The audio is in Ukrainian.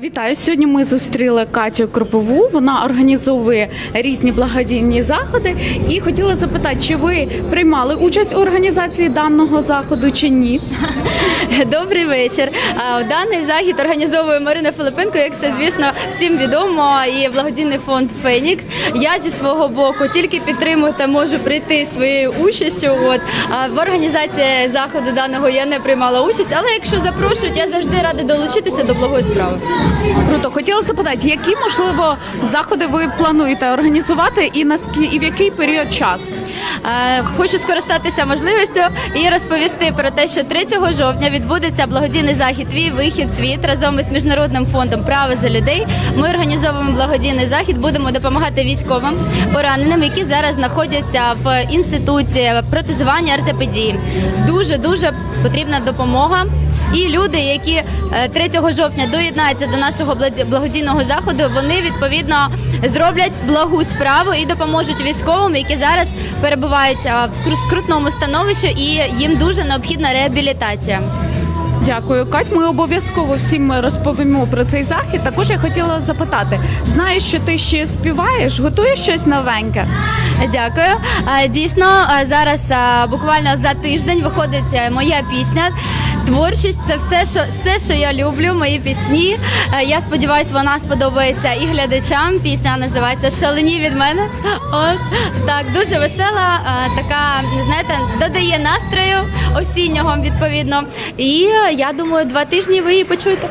Вітаю! Сьогодні ми зустріли Катю Кропову. Вона організовує різні благодійні заходи. І хотіла запитати, чи ви приймали участь у організації даного заходу чи ні? Добрий вечір. Даний захід організовує Марина Филипенко, як це звісно всім відомо, і благодійний фонд Фенікс. Я зі свого боку тільки підтримую та можу прийти своєю участю. От в організації заходу даного я не приймала участь, але якщо запрошують, я завжди рада долучитися до благої справи. Круто, хотіла запитати, які можливо заходи ви плануєте організувати і на скі- і в який період часу? Е, Хочу скористатися можливістю і розповісти про те, що 3 жовтня відбудеться благодійний захід Твій вихід світ разом із міжнародним фондом Право за людей. Ми організовуємо благодійний захід. Будемо допомагати військовим пораненим, які зараз знаходяться в інституті протезування ортопедії. Дуже дуже потрібна допомога. І люди, які е, 3 жовтня доєднаються до нашого благодійного заходу, вони відповідно зроблять благу справу і допоможуть військовим, які зараз перебувають в кру- скрутному становищі, і їм дуже необхідна реабілітація. Дякую, Кать. Ми обов'язково всім розповімо про цей захід. Також я хотіла запитати: знаю, що ти ще співаєш, готуєш щось новеньке? Дякую. Дійсно, зараз буквально за тиждень виходить е, моя пісня. Творчість це все, що все, що я люблю, мої пісні. Е, Я сподіваюся, вона сподобається і глядачам. Пісня називається Шалені від мене. От так, дуже весела, а, така, знаєте, додає настрою осіннього відповідно. І е, я думаю, два тижні ви її почуєте.